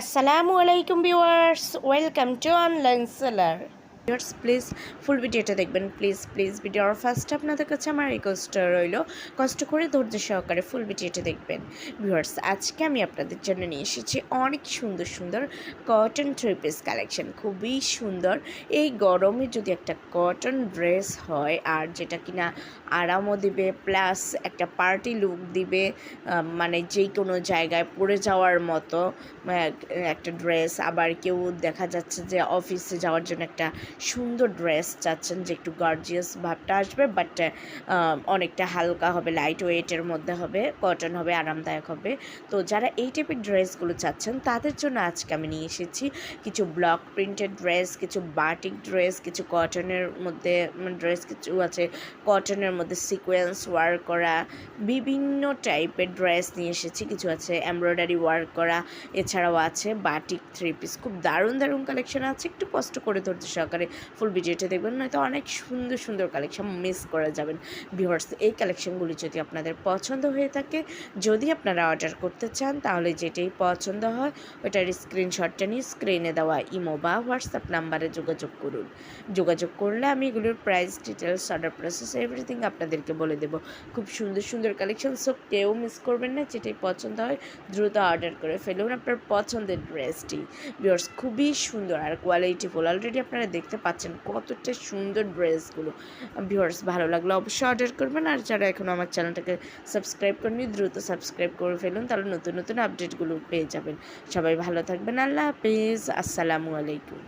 আসসালামু আলাইকুম viewers welcome to online seller viewers please full ভিডিওটা দেখবেন প্লিজ প্লিজ ভিডিওর ফার্স্ট আপনাদের কাছে আমার রিকোয়েস্ট রইল, কষ্ট করে ধৈর্য সহকারে ফুল ভিডিওটা দেখবেন। ভিউয়ার্স আজকে আমি আপনাদের জন্য নিয়ে এসেছি অনেক সুন্দর সুন্দর কটন থ্রি পিস কালেকশন খুবই সুন্দর। এই গরমে যদি একটা কটন ড্রেস হয়, আর যেটা কিনা আরামও দিবে প্লাস একটা পার্টি লুক দিবে মানে যে কোনো জায়গায় পরে যাওয়ার মতো একটা ড্রেস আবার কেউ দেখা যাচ্ছে যে অফিসে যাওয়ার জন্য একটা সুন্দর ড্রেস চাচ্ছেন যে একটু গর্জিয়াস ভাবটা আসবে বাট অনেকটা হালকা হবে লাইট ওয়েটের মধ্যে হবে কটন হবে, আরামদায়ক হবে। তো যারা এই টাইপের ড্রেসগুলো চাচ্ছেন, তাদের জন্য আজকে আমি নিয়ে এসেছি কিছু ব্লক প্রিন্টেড ড্রেস কিছু বাটিক ড্রেস কিছু কটনের মধ্যে ড্রেস কিছু আছে কটনের মধ্যে সিকোয়েন্স ওয়ার্ক করা, বিভিন্ন টাইপের ড্রেস নিয়ে এসেছি, কিছু আছে এমব্রয়ডারি ওয়ার্ক করা, এছাড়াও আছে বাটিক থ্রি পিস খুব দারুণ দারুণ কালেকশন আছে, একটু কষ্ট করে ধরতে সহকারে ফুল ভিডিওটা দেখবেন। নয়তো অনেক সুন্দর সুন্দর কালেকশন মিস করে যাবেন। ভিউয়ার্স এই কালেকশনগুলি যদি আপনাদের পছন্দ হয়ে থাকে, যদি আপনারা অর্ডার করতে চান, তাহলে যেটাই পছন্দ হয়, ওটার স্ক্রিনশটটা নিয়ে স্ক্রিনে দেওয়া ইমো বা হোয়াটসঅ্যাপ নাম্বারে যোগাযোগ করুন। যোগাযোগ করলে আমি এগুলোর price details order process everything আপনাদেরকে বলে দেবো। খুব সুন্দর সুন্দর কালেকশন সো কেউ মিস করবেন না, যেটাই পছন্দ হয়, দ্রুত অর্ডার করে ফেলুন আপনার পছন্দের ড্রেসটি ভিউয়ার্স খুবই সুন্দর আর কোয়ালিটিফুল অলরেডি আপনারা দেখতে পাচ্ছেন কতটা সুন্দর ড্রেসগুলো। ভিউয়ার্স, ভালো লাগলে অবশ্যই অর্ডার করবেন। আর যারা এখনও আমার চ্যানেলটাকে সাবস্ক্রাইব করেনি দ্রুত সাবস্ক্রাইব করে ফেলুন, তাহলে নতুন নতুন আপডেটগুলো পেয়ে যাবেন। সবাই ভালো থাকবেন। আল্লাহ হাফিজ। আসসালামু আলাইকুম।